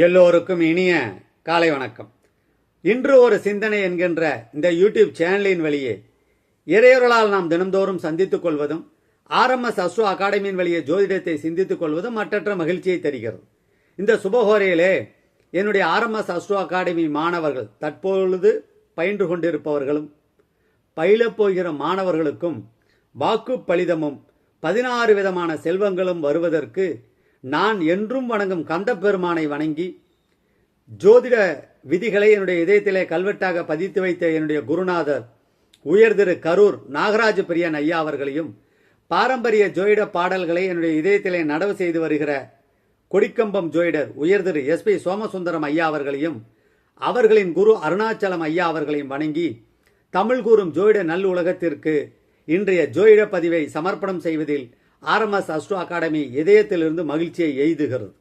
எல்லோருக்கும் இனிய காலை வணக்கம். இன்று ஒரு சிந்தனை என்கின்ற இந்த யூடியூப் சேனலின் வழியே இறையொருளால் நாம் தினந்தோறும் சந்தித்துக் கொள்வதும் ஆர்எம்எஸ் அஸ்ட்ரோ அகாடமியின் வழியே ஜோதிடத்தை சிந்தித்துக் கொள்வதும் மற்றற்ற மகிழ்ச்சியை தருகிறது. இந்த சுபகோரையிலே என்னுடைய ஆர்எம்எஸ் அஸ்ட்ரோ அகாடமி மாணவர்கள் தற்பொழுது பயின்று கொண்டிருப்பவர்களும் பயிலப் போகிற மாணவர்களுக்கும் வாக்கு பலிதமும் பதினாறு விதமான செல்வங்களும் வருவதற்கு நான் என்றும் வணங்கும் கந்த பெருமானை வணங்கி ஜோதிட விதிகளை என்னுடைய இதயத்திலே கல்வெட்டாக பதித்து வைத்த என்னுடைய குருநாதர் உயர் திரு கரூர் நாகராஜ பிரியன் ஐயா அவர்களையும் பாரம்பரிய ஜோயிட பாடல்களை என்னுடைய இதயத்திலே நடவு செய்து வருகிற கொடிக்கம்பம் ஜோயிடர் உயர் திரு எஸ் பி சோமசுந்தரம் ஐயா அவர்களையும் அவர்களின் குரு அருணாச்சலம் ஐயா அவர்களையும் வணங்கி தமிழ் கூறும் ஜோயிட நல் உலகத்திற்கு இன்றைய ஜோயிட பதிவை சமர்ப்பணம் செய்வதில் ஆர்எம்எஸ் அஸ்ட்ரோ அகாடமி இதயத்திலிருந்து மகிழ்ச்சியை எய்துகிறது.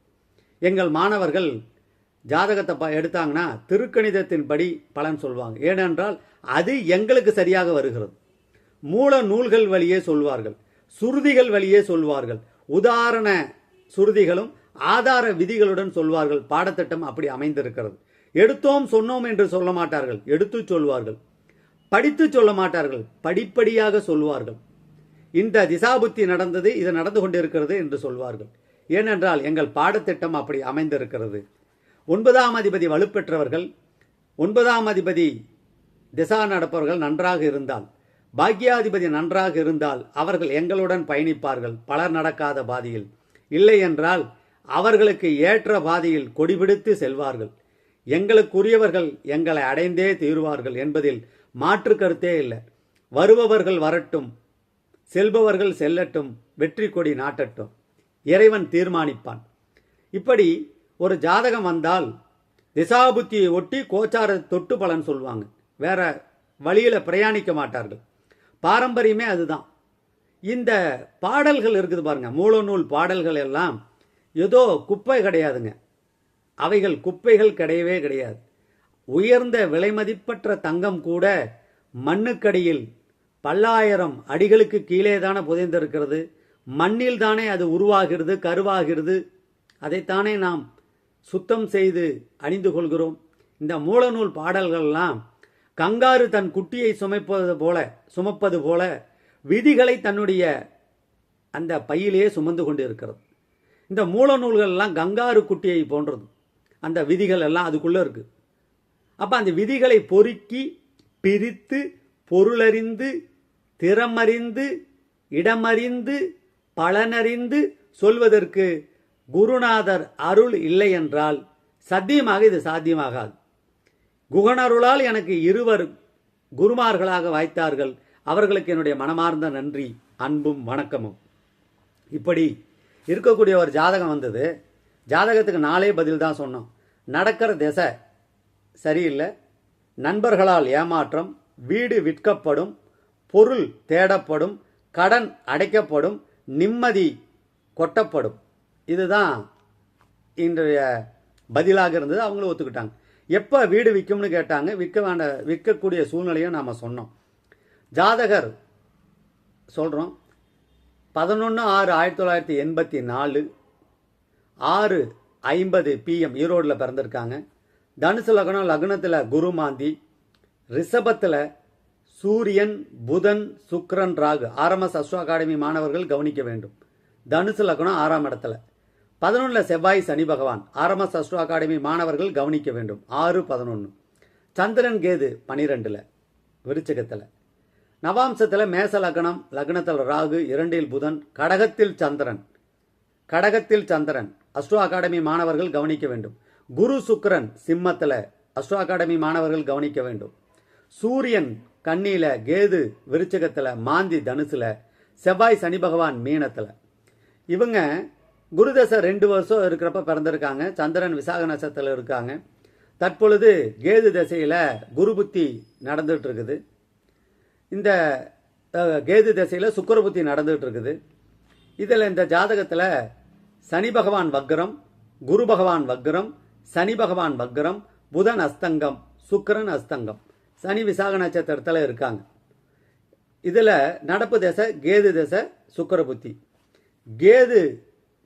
எங்கள் மாணவர்கள் ஜாதகத்தை ப எடுத்தாங்கன்னா திருக்கணிதத்தின்படி பலன் சொல்வாங்க. ஏனென்றால் அது எங்களுக்கு சரியாக வருகிறது. மூல நூல்கள் வழியே சொல்வார்கள். சுருதிகள் வழியே சொல்வார்கள். உதாரண சுருதிகளும் ஆதார விதிகளுடன் சொல்வார்கள். பாடத்திட்டம் அப்படி அமைந்திருக்கிறது. எடுத்தோம் சொன்னோம் என்று சொல்ல மாட்டார்கள். எடுத்து சொல்வார்கள். படித்து சொல்ல மாட்டார்கள். படிப்படியாக சொல்வார்கள். இந்த திசாபுத்தி நடந்தது இது நடந்து கொண்டிருக்கிறது என்று சொல்வார்கள். ஏனென்றால் எங்கள் பாடத்திட்டம் அப்படி அமைந்திருக்கிறது. ஒன்பதாம் அதிபதி வலுப்பெற்றவர்கள் ஒன்பதாம் அதிபதி திசா நடப்பவர்கள் நன்றாக இருந்தால் பாக்யாதிபதி நன்றாக இருந்தால் அவர்கள் எங்களுடன் பயணிப்பார்கள் பலர் நடக்காத பாதையில். இல்லை என்றால் அவர்களுக்கு ஏற்ற பாதையில் கொடிபிடித்து செல்வார்கள். எங்களுக்குரியவர்கள் எங்களை அடைந்தே தீருவார்கள் என்பதில் மாற்று கருத்தே இல்லை. வருபவர்கள் வரட்டும் செல்பவர்கள் செல்லட்டும் வெற்றி கொடி நாட்டட்டும். இறைவன் தீர்மானிப்பான். இப்படி ஒரு ஜாதகம் வந்தால் திசாபுத்தியை ஒட்டி கோச்சார தொட்டு பலன் சொல்லுவாங்க வேற வழியில் பிரயாணிக்க மாட்டார்கள். பாரம்பரியமே அதுதான். இந்த பாடல்கள் இருக்குது பாருங்க மூலநூல் பாடல்கள் எல்லாம் ஏதோ குப்பை கிடையாதுங்க. அவைகள் குப்பைகள் கிடையவே கிடையாது. உயர்ந்த விலைமதிப்பற்ற தங்கம் கூட மண்ணுக்கடியில் பல்லாயிரம் அடிகளுக்கு கீழே தானே புதைந்திருக்கிறது. மண்ணில் தானே அது உருவாகிறது கருவாகிறது. அதைத்தானே நாம் சுத்தம் செய்து அணிந்து கொள்கிறோம். இந்த மூலநூல் பாடல்கள்லாம் கங்காரு தன் குட்டியை சுமைப்பது போல சுமப்பது போல விதிகளை தன்னுடைய அந்த பையிலேயே சுமந்து கொண்டு இருக்கிறது இந்த மூலநூல்கள் எல்லாம் கங்காரு குட்டியை போன்றது. அந்த விதிகள் எல்லாம் அதுக்குள்ளே இருக்குது அப்போ அந்த விதிகளை பொறுக்கி பிரித்து பொருளறிந்து திறமறிந்து இடமறிந்து பலனறிந்து சொல்வதற்கு குருநாதர் அருள் இல்லை என்றால் சத்தியமாக இது சாத்தியமாகாது. குகனருளால் எனக்கு இருவர் குருமார்களாக வாய்த்தார்கள். அவர்களுக்கு என்னுடைய மனமார்ந்த நன்றி அன்பும் வணக்கமும். இப்படி இருக்கக்கூடிய ஒரு ஜாதகம் வந்தது. ஜாதகத்துக்கு நாளே பதில் தான் சொன்னோம். நடக்கிற திசை சரியில்லை. நண்பர்களால் ஏமாற்றம் வீடு விற்கப்படும் பொருள் தேடப்படும் கடன் அடைக்கப்படும் நிம்மதி கொட்டப்படும். இதுதான் இன்றைய பதிலாக இருந்தது. அவங்களும் ஒத்துக்கிட்டாங்க. எப்போ வீடு விற்கும்னு கேட்டாங்க. விற்க வேண்ட விற்கக்கூடிய சூழ்நிலையும் நாம் சொன்னோம். ஜாதகர் சொல்கிறோம் பதினொன்று ஆறு ஆயிரத்தி தொள்ளாயிரத்தி எண்பத்தி நாலு ஆறு ஐம்பது பிஎம் ஈரோடில் பிறந்திருக்காங்க. தனுசு லக்னம் லக்னத்தில் குருமாந்தி ரிஷபத்தில் சூரியன் புதன் சுக்ரன் ராகு. ஆர்எம்எஸ் அஸ்ட்ரோ அகாடமி மாணவர்கள் கவனிக்க வேண்டும். தனுசு லக்னம் ஆறாம் இடத்துல. பதினொன்றில் செவ்வாய் சனி பகவான். ஆர்எம்எஸ் அஸ்ட்ரோ அகாடமி மாணவர்கள் கவனிக்க வேண்டும். ஆறு பதினொன்று சந்திரன் கேது பனிரெண்டில் விருச்சகத்தில். நவாம்சத்தில் மேச லக்னம் லக்னத்தில் ராகு இரண்டில் புதன் கடகத்தில் சந்திரன். கடகத்தில் சந்திரன். அஸ்ட்ரோ அகாடமி மாணவர்கள் கவனிக்க வேண்டும். குரு சுக்கரன் சிம்மத்தில் அஸ்ட்ரோ அகாடமி மாணவர்கள் கவனிக்க வேண்டும். சூரியன் கண்ணியில கேது விருச்சகத்துல மாந்தி தனுசுல செவ்வாய் சனி பகவான் மீனத்தில். இவங்க குருதசை ரெண்டு வருஷம் இருக்கிறப்ப பிறந்திருக்காங்க. சந்திரன் விசாக நட்சத்திரத்தில் இருக்காங்க. தற்பொழுது கேது தசையில் குரு புத்தி நடந்துட்டு இருக்குது இந்த கேது தசையில் சுக்கர புத்தி நடந்துட்டு இருக்குது இதில் இந்த ஜாதகத்தில் சனி பகவான் வக்ரம் குரு பகவான் வக்ரம் சனி பகவான் வக்ரம் புதன் அஸ்தங்கம் சுக்கரன் அஸ்தங்கம். சனி விசாக நட்சத்திரத்தில் இருக்காங்க. இதில் நடப்பு தசை கேது தசை சுக்கர புத்தி. கேது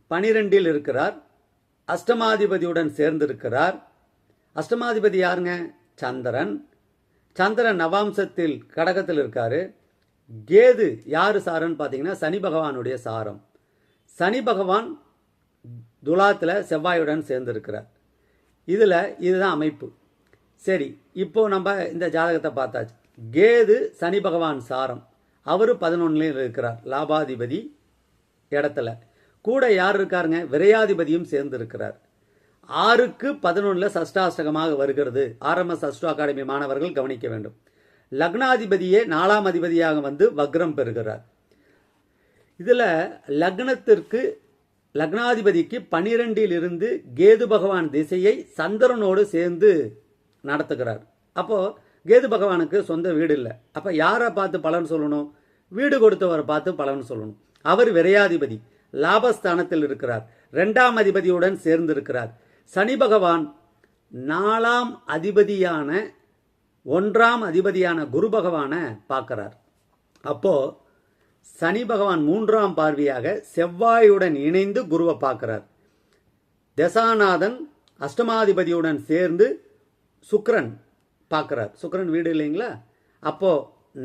பனிரெண்டில் இருக்கிறார். அஷ்டமாதிபதியுடன் சேர்ந்திருக்கிறார். அஷ்டமாதிபதி யாருங்க? சந்திரன். சந்திரன் நவாம்சத்தில் கடகத்தில் இருக்கார். கேது யார் சாரன்னு பார்த்தீங்கன்னா சனி பகவானுடைய சாரம். சனி பகவான் துலாத்தில் செவ்வாயுடன் சேர்ந்திருக்கிறார். இதில் இதுதான் அமைப்பு. சரி இப்போ நம்ம இந்த ஜாதகத்தை பார்த்தாச்சு. கேது சனி பகவான் சாரம். அவர் பதினொன்னுலையும் இருக்கிறார். லாபாதிபதி இடத்துல. கூட யார் இருக்காருங்க? விரையாதிபதியும் சேர்ந்து இருக்கிறார். ஆறுக்கு பதினொன்றில் சஷ்டாஷ்டகமாக வருகிறது. ஆர்எம்எஸ் அஸ்டோ அகாடமி மாணவர்கள் கவனிக்க வேண்டும். லக்னாதிபதியே நாலாம் அதிபதியாக வந்து வக்ரம் பெறுகிறார். இதில் லக்னத்திற்கு லக்னாதிபதிக்கு பனிரெண்டில் இருந்து கேது பகவான் திசையை சந்திரனோடு சேர்ந்து நடத்துகிறார். அப்போது கேது பகவானுக்கு சொந்த வீடு இல்லை. அப்போ யாரை பார்த்து பலன் சொல்லணும்? வீடு கொடுத்தவரை பார்த்து பலன் சொல்லணும். அவர் விரையாதிபதி லாபஸ்தானத்தில் இருக்கிறார். ரெண்டாம் அதிபதியுடன் சேர்ந்து இருக்கிறார். சனி பகவான் நாலாம் அதிபதியான ஒன்றாம் அதிபதியான குரு பகவானை பார்க்கிறார். அப்போ சனி பகவான் மூன்றாம் பார்வையாக செவ்வாயுடன் இணைந்து குருவை பார்க்கிறார். தசாநாதன் அஷ்டமாதிபதியுடன் சேர்ந்து சுக்ரன் பார்க்குறார். சுக்ரன் வீடு இல்லைங்களா? அப்போ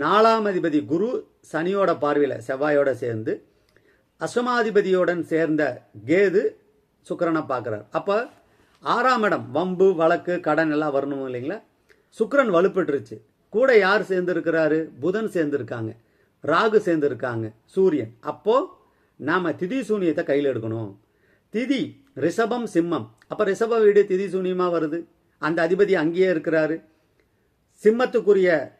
நாலாம் அதிபதி குரு சனியோட பார்வையில் செவ்வாயோட சேர்ந்து அஷ்டமாதிபதியுடன் சேர்ந்த கேது சுக்கரனை பார்க்குறார். அப்போ ஆறாம் இடம் வம்பு வழக்கு கடன் எல்லாம் வரணும் இல்லைங்களா? சுக்கரன் வலுப்பட்டுருச்சு கூட யார் சேர்ந்துருக்கிறாரு? புதன் சேர்ந்துருக்காங்க. ராகு சேர்ந்துருக்காங்க சூரியன். அப்போது நாம் திதி சூனியத்தை கையில் எடுக்கணும். திதி ரிஷபம் சிம்மம். அப்போ ரிஷப வீடு திதி சூனியமாக வருது? அந்த அதிபதி அங்கேயே இருக்கிறாரு. சிம்மத்துக்குரிய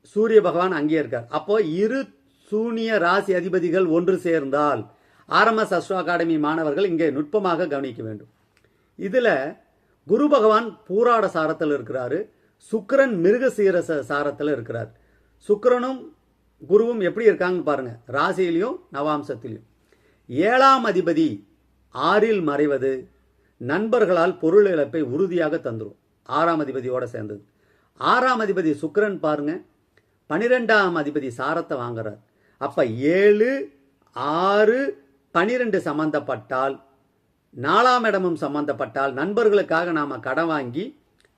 சூரிய பகவான் அங்கேயே இருக்கார். அப்போ இரு சூனிய ராசி அதிபதிகள் ஒன்று சேர்ந்தால் ஆர்எம்எஸ் அஸ்ட்ரோ அகாடமி மாணவர்கள் இங்கே நுட்பமாக கவனிக்க வேண்டும். இதில் குரு பகவான் பூராட சாரத்தில் இருக்கிறாரு. சுக்கரன் மிருக சீரச சாரத்தில் இருக்கிறார். சுக்கரனும் குருவும் எப்படி இருக்காங்கன்னு பாருங்க. ராசியிலையும் நவாம்சத்திலையும். ஏழாம் அதிபதி ஆறில் மறைவது நண்பர்களால் பொருள் இழப்பை உறுதியாக தந்துடும் ஆறாம் அதிபதியோடு சேர்ந்தது. ஆறாம் அதிபதி சுக்கரன் பாருங்க. பனிரெண்டாம் அதிபதி சாரத்தை வாங்குறார். அப்ப ஏழு ஆறு பனிரெண்டு சம்பந்தப்பட்டால் நாலாம் இடமும் சம்பந்தப்பட்டால் நண்பர்களுக்காக நாம கடன் வாங்கி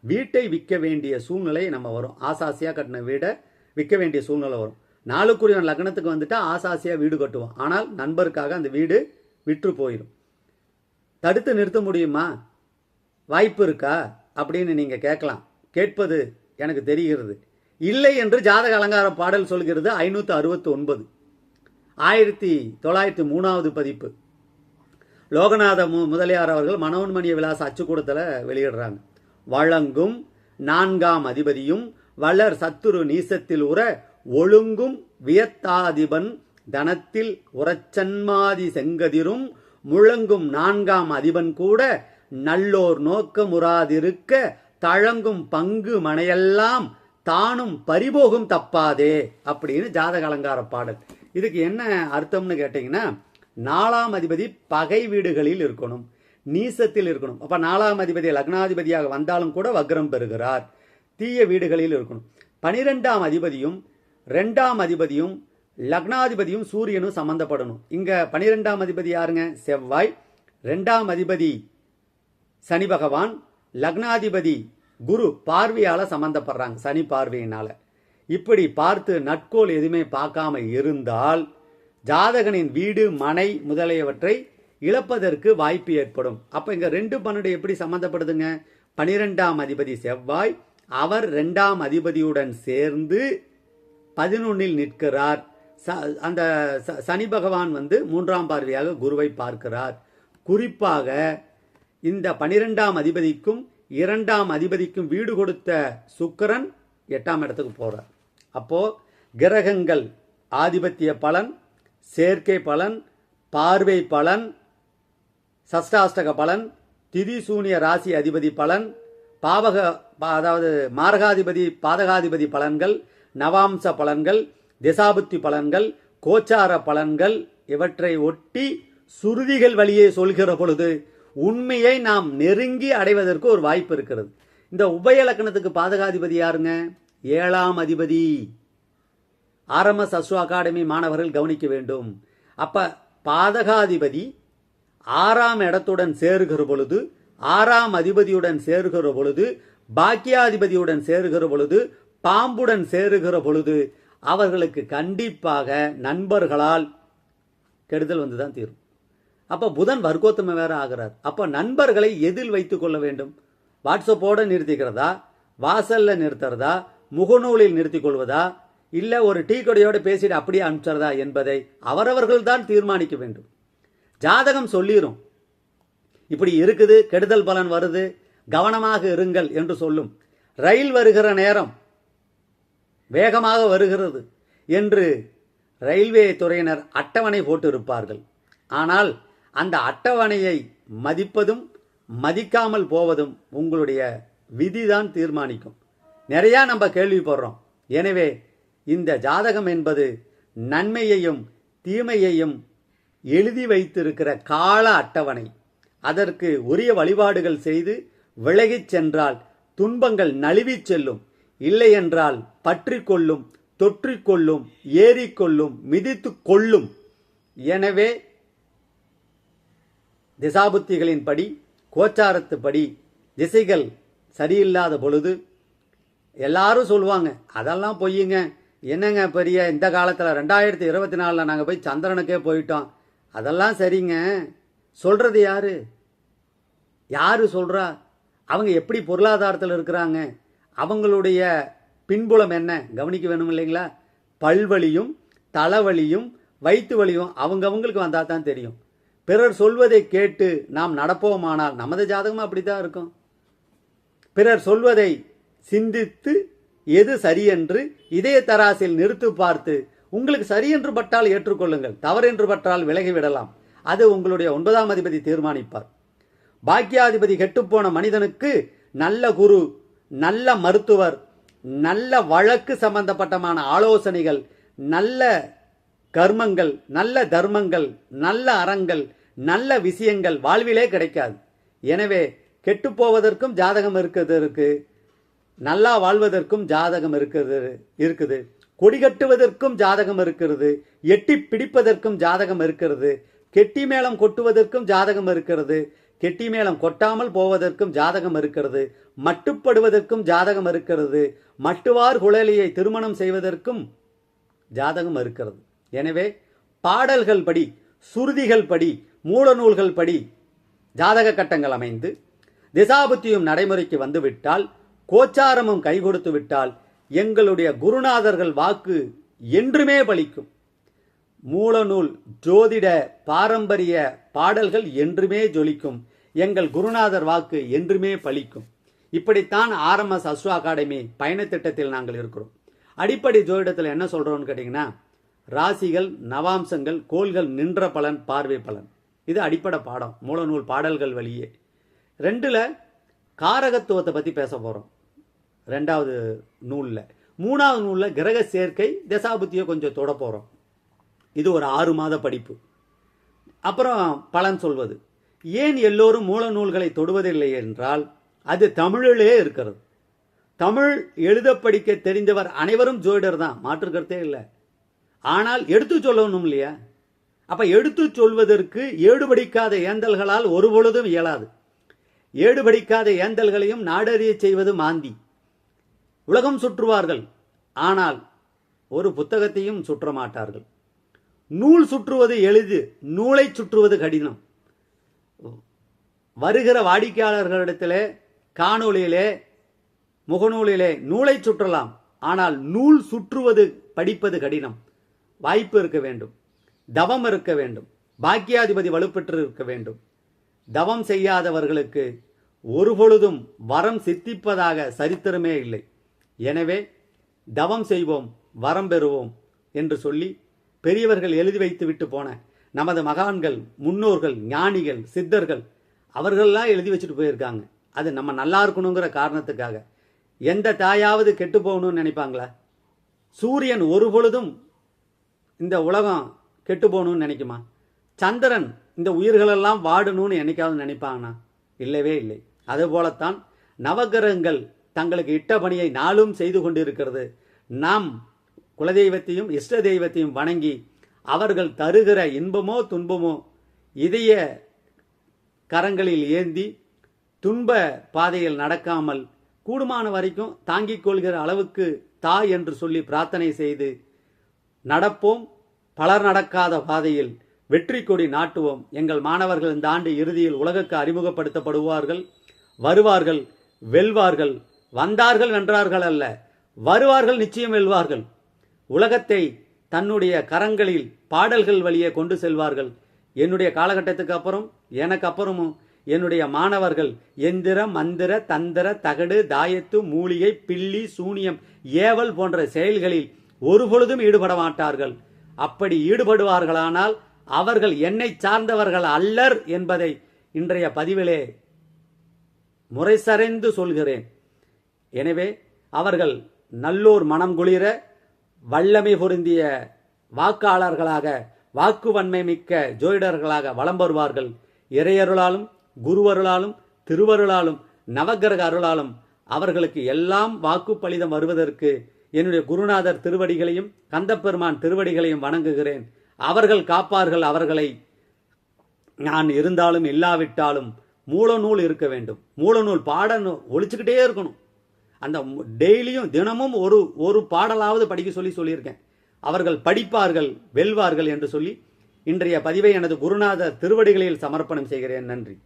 வீட்டை விற்க வேண்டிய சூழ்நிலை நம்ம வரும். ஆசாசியா கட்டின வீடை விற்க வேண்டிய சூழ்நிலை வரும். நாளுக்குரிய லக்னத்துக்கு வந்துட்டா ஆசாசியா வீடு கட்டுவோம். ஆனால் நண்பருக்காக அந்த வீடு விற்று போயிடும் தடுத்து நிறுத்த முடியுமா? வாய்ப்பு இருக்கா? அப்படின்னு நீங்கள் கேட்கலாம். கேட்பது எனக்கு தெரிகிறது. இல்லை என்று ஜாதக அலங்கார பாடல் சொல்கிறது ஐநூற்று அறுபத்தி ஒன்பது ஆயிரத்தி தொள்ளாயிரத்தி மூணாவது பதிப்பு. லோகநாத மு முதலியார் அவர்கள் மனோன்மணிய விலாச அச்சுக்கூடத்தில் வெளியிடுறாங்க. வழங்கும் நான்காம் அதிபதியும் வளர் சத்துரு நீசத்தில் உற ஒழுங்கும் வியத்தாதிபன் தனத்தில் உரச்சன்மாதி செங்கதிரும் முழங்கும் நான்காம் அதிபன் கூட நல்லோர் நோக்கமுறாதிருக்க தழங்கும் பங்கு மனையெல்லாம் தானும் பறிபோகும் தப்பாதே அப்படின்னு ஜாதக அலங்கார பாடல். இதுக்கு என்ன அர்த்தம்னு கேட்டீங்கன்னா நாலாம் அதிபதி பகை வீடுகளில் இருக்கணும் நீசத்தில் இருக்கணும். அப்ப நாலாம் அதிபதி லக்னாதிபதியாக வந்தாலும் கூட வக்ரம் பெறுகிறார். தீய வீடுகளில் இருக்கணும். பனிரெண்டாம் அதிபதியும் ரெண்டாம் அதிபதியும் லக்னாதிபதியும் சூரியனும் சம்பந்தப்படணும். இங்க பனிரெண்டாம் அதிபதி யாருங்க? செவ்வாய். ரெண்டாம் அதிபதி சனி பகவான். லக்னாதிபதி குரு பார்வையால சம்பந்தப்படுறாங்க. சனி பார்வையினால. இப்படி பார்த்து நட்கோல் எதுவுமே பார்க்காம இருந்தால் ஜாதகனின் வீடு மனை முதலியவற்றை இழப்பதற்கு வாய்ப்பு ஏற்படும். அப்ப இங்க ரெண்டு பன்னெண்டு எப்படி சம்பந்தப்படுதுங்க? பனிரெண்டாம் அதிபதி செவ்வாய் அவர் ரெண்டாம் அதிபதியுடன் சேர்ந்து பதினொன்னில் நிற்கிறார். அந்த ச- சனி பகவான் வந்து மூன்றாம் பார்வையாக குருவை பார்க்கிறார். குறிப்பாக இந்த பனிரெண்டாம் அதிபதிக்கும் இரண்டாம் அதிபதிக்கும் வீடு கொடுத்த சுக்கிரன் எட்டாம் இடத்துக்கு போகிறார் அப்போது கிரகங்கள் ஆதிபத்திய பலன் சேர்க்கை பலன் பார்வை பலன் சஷ்டாஷ்டக பலன் திரிசூனிய ராசி அதிபதி பலன் பாவக பா- அதாவது மாரகாதிபதி பாதகாதிபதி பலன்கள் நவாம்ச பலன்கள் திசாபுத்தி பலன்கள் கோச்சார பலன்கள் இவற்றை ஒட்டி சுருதிகள் வழியே சொல்கிற பொழுது உண்மையை நாம் நெருங்கி அடைவதற்கு ஒரு வாய்ப்பு இருக்கிறது. இந்த உபயலக்கணத்துக்கு பாதகாதிபதி யாருங்க? ஏழாம் அதிபதி. ஆர்எம்எஸ் அஸ்வ அகாடமி மாணவர்கள் கவனிக்க வேண்டும். அப்ப பாதகாதிபதி ஆறாம் இடத்துடன் சேருகிற பொழுது ஆறாம் அதிபதியுடன் சேருகிற பொழுது பாக்கியாதிபதியுடன் சேருகிற பொழுது பாம்புடன் சேருகிற பொழுது அவர்களுக்கு கண்டிப்பாக நண்பர்களால் கெடுதல் வந்து தான் தீரும். அப்போ புதன் வர்க்கோத்தமை வேற ஆகிறார். அப்போ நண்பர்களை எதில் வைத்துக் கொள்ள வேண்டும்? வாட்ஸ்அப்போட நிறுத்திக்கிறதா? வாசல்ல நிறுத்துறதா? முகநூலில் நிறுத்திக் கொள்வதா? இல்லை ஒரு டீ கொடையோடு பேசிட்டு அப்படியே அனுப்பிச்சுறதா என்பதை அவரவர்கள் தான் தீர்மானிக்க வேண்டும். ஜாதகம் சொல்லிடும் இப்படி இருக்குது கெடுதல் பலன் வருது கவனமாக இருங்கள் என்று சொல்லும். ரயில் வருகிற நேரம் வேகமாக வருகிறது என்று ரயில்வே துறையினர் அட்டவணை போட்டிருப்பார்கள். ஆனால் அந்த அட்டவணையை மதிப்பதும் மதிக்காமல் போவதும் உங்களுடைய விதிதான் தீர்மானிக்கும். நிறையா நம்ம கேள்விப்படுறோம். எனவே இந்த ஜாதகம் என்பது நன்மையையும் தீமையையும் எழுதி வைத்திருக்கிற கால அட்டவணை. அதற்கு உரிய வழிபாடுகள் செய்து விலகிச் சென்றால் துன்பங்கள் நழுவிச் செல்லும். இல்லையென்றால் பற்றி கொள்ளும் தொற்றிக்கொள்ளும் ஏறிக்கொள்ளும் மிதித்து கொள்ளும் எனவே திசாபுத்திகளின்படி கோச்சாரத்துப்படி திசைகள் சரியில்லாத பொழுது எல்லாரும் சொல்லுவாங்க அதெல்லாம் பொய்யுங்க. என்னங்க பெரிய இந்த காலத்தில் ரெண்டாயிரத்தி இருபத்தி நாலில் நாங்கள் போய் சந்திரனுக்கே போயிட்டோம். அதெல்லாம் சரிங்க. சொல்கிறது யார்? யார் சொல்கிறா அவங்க எப்படி பொருளாதாரத்தில் இருக்கிறாங்க? அவங்களுடைய பின்புலம் என்ன? கவனிக்க வேணும் இல்லைங்களா? பல்வலியும் தலைவலியும் வயிற்று வலியும் அவங்கவங்களுக்கு வந்தால் தான் தெரியும். பிறர் சொல்வதை கேட்டு நாம் நடப்போமானால் நமது ஜாதகமும் அப்படித்தான் இருக்கும். பிறர் சொல்வதை சிந்தித்து எது சரியென்று இதய தராசில் நிறுத்து பார்த்து உங்களுக்கு சரியென்று பட்டால் ஏற்றுக்கொள்ளுங்கள் தவறென்று பட்டால் விலகி விடலாம் அது உங்களுடைய ஒன்பதாம் அதிபதி தீர்மானிப்பார். பாக்கியாதிபதி கெட்டுப்போன மனிதனுக்கு நல்ல குரு நல்ல மருத்துவர் நல்ல வழக்கு சம்பந்தப்பட்டமான ஆலோசனைகள் நல்ல கர்மங்கள் நல்ல தர்மங்கள் நல்ல அறங்கள் நல்ல விஷயங்கள் வாழ்விலே கிடைக்காது. எனவே கெட்டுப்போவதற்கும் ஜாதகம் இருக்கிறது இருக்கு. நல்லா வாழ்வதற்கும் ஜாதகம் இருக்கிறது இருக்குது. கொடி கட்டுவதற்கும் ஜாதகம் இருக்கிறது எட்டி பிடிப்பதற்கும் ஜாதகம் இருக்கிறது கெட்டி மேளம் கொட்டுவதற்கும் ஜாதகம் இருக்கிறது கெட்டி மேளம் கொட்டாமல் போவதற்கும் ஜாதகம் இருக்கிறது மட்டுப்படுவதற்கும் ஜாதகம் இருக்கிறது மட்டுவார் குழலியை திருமணம் செய்வதற்கும் ஜாதகம் இருக்கிறது. எனவே பாடல்கள் படி சுருதிகள் படி மூலநூல்கள் படி ஜாதக கட்டங்கள் அமைந்து திசாபுத்தியும் நடைமுறைக்கு வந்துவிட்டால் கோச்சாரமும் கை கொடுத்து விட்டால் எங்களுடைய குருநாதர்கள் வாக்கு என்றுமே பலிக்கும். மூலநூல் ஜோதிட பாரம்பரிய பாடல்கள் என்றுமே ஜொலிக்கும். எங்கள் குருநாதர் வாக்கு என்றுமே பலிக்கும் இப்படித்தான் ஆர்எம்எஸ் அஸ்வா அகாடமி பயணத்திட்டத்தில் நாங்கள் இருக்கிறோம். அடிப்படை ஜோதிடத்தில் என்ன சொல்கிறோம்னு கேட்டிங்கன்னா ராசிகள் நவாம்சங்கள் கோள்கள் நின்ற பலன் பார்வை பலன். இது அடிப்படை பாடம் மூலநூல் பாடல்கள் வழியே. ரெண்டில் காரகத்துவத்தை பற்றி பேச போகிறோம் ரெண்டாவது நூலில். மூணாவது நூலில் கிரக சேர்க்கை தசாபுத்தியை கொஞ்சம் தொட போகிறோம் இது ஒரு ஆறு மாத படிப்பு. அப்புறம் பலன் சொல்வது. ஏன் எல்லோரும் மூல நூல்களை தொடுவதில்லை என்றால் அது தமிழிலே இருக்கிறது. தமிழ் எழுத படிக்க தெரிந்தவர் அனைவரும் ஜோதிடர் தான் மாற்று கருத்தே இல்லை. ஆனால் எடுத்து சொல்லணும் இல்லையா? அப்ப எடுத்து சொல்வதற்கு ஏடுபடிக்காத ஏந்தல்களால் ஒரு பொழுதும் இயலாது. ஏடுபடிக்காத ஏந்தல்களையும் நாடறிய செய்வது மாந்தி. உலகம் சுற்றுவார்கள் ஆனால் ஒரு புத்தகத்தையும் சுற்ற மாட்டார்கள் நூல் சுற்றுவது எளிது நூலை சுற்றுவது கடினம். வருகிற வாடிக்கையாளர்களிடத்திலே காணொளியிலே முகநூலிலே நூலை சுற்றலாம். ஆனால் நூல் சுற்றுவது படிப்பது கடினம். வாய்ப்பு இருக்க வேண்டும். தவம் இருக்க வேண்டும். பாக்கியாதிபதி வலுப்பெற்று இருக்க வேண்டும். தவம் செய்யாதவர்களுக்கு ஒரு பொழுதும் வரம் சித்திப்பதாக சரித்திரமே இல்லை. எனவே தவம் செய்வோம் வரம் பெறுவோம் என்று சொல்லி பெரியவர்கள் எழுதி வைத்து விட்டு போன நமது மகான்கள் முன்னோர்கள் ஞானிகள் சித்தர்கள் அவர்கள்லாம் எழுதி வச்சுட்டு போயிருக்காங்க. அது நம்ம நல்லா இருக்கணுங்கிற காரணத்துக்காக. எந்த தாயாவது கெட்டு போகணும்னு நினைப்பாங்களா? சூரியன் ஒரு பொழுதும் இந்த உலகம் கெட்டு போகணும்னு நினைக்குமா? சந்திரன் இந்த உயிர்களெல்லாம் வாடணும்னு என்னைக்காவது நினைப்பாங்கண்ணா இல்லவே இல்லை. அதுபோலத்தான் நவகிரகங்கள் தங்களுக்கு இட்ட பணியை நாளும் செய்து கொண்டிருக்கிறது. நாம் குலதெய்வத்தையும் இஷ்ட தெய்வத்தையும் வணங்கி அவர்கள் தருகிற இன்பமோ துன்பமோ இதய கரங்களில் ஏந்தி துன்ப பாதையில் நடக்காமல் கூடுமான வரைக்கும் தாங்கிக் கொள்கிற அளவுக்கு தா என்று சொல்லி பிரார்த்தனை செய்து நடப்போம். பலர் நடக்காத பாதையில் வெற்றி கொடி நாட்டுவோம். எங்கள் மாணவர்கள் இந்த ஆண்டு இறுதியில் உலகுக்கு அறிமுகப்படுத்தப்படுவார்கள். வருவார்கள் வெல்வார்கள் வந்தார்கள் வென்றார்கள் அல்ல. வருவார்கள் நிச்சயம் வெல்வார்கள். உலகத்தை தன்னுடைய கரங்களில் பாடல்கள் வழியே கொண்டு செல்வார்கள். என்னுடைய காலகட்டத்துக்கு அப்புறம் எனக்கு அப்புறமும் என்னுடைய மாணவர்கள் எந்திர மந்திர தந்திர தகடு தாயத்து மூலிகை பில்லி சூனியம் ஏவல் போன்ற செயல்களில் ஒருபொழுதும் ஈடுபட மாட்டார்கள். அப்படி ஈடுபடுவார்களானால் அவர்கள் என்னை சார்ந்தவர்கள் அல்லர் என்பதை இன்றைய பதிவிலே முறைசறைந்து சொல்கிறேன். எனவே அவர்கள் நல்லோர் மனம் குளிர வல்லமை பொருந்திய வாக்காளர்களாக வாக்குவன்மை மிக்க ஜோதிடர்களாக வலம் வருவார்கள். இறையருளாலும் குருவருளாலும் திருவருளாலும் நவக்கிரக அருளாலும் அவர்களுக்கு எல்லாம் வாக்கு பலிதம் வருவதற்கு என்னுடைய குருநாதர் திருவடிகளையும் கந்தப்பெருமான் திருவடிகளையும் வணங்குகிறேன். அவர்கள் காப்பார்கள் அவர்களை. நான் இருந்தாலும் இல்லாவிட்டாலும் மூலநூல் இருக்க வேண்டும். மூலநூல் பாட ஒழிச்சுக்கிட்டே இருக்கணும். அந்த டெய்லியும் தினமும் ஒரு ஒரு பாடலாவது படிக்க சொல்லி சொல்லியிருக்கேன். அவர்கள் படிப்பார்கள் வெல்வார்கள் என்று சொல்லி இன்றைய பதிவை எனது குருநாதர் திருவடிகளில் சமர்ப்பணம் செய்கிறேன். நன்றி.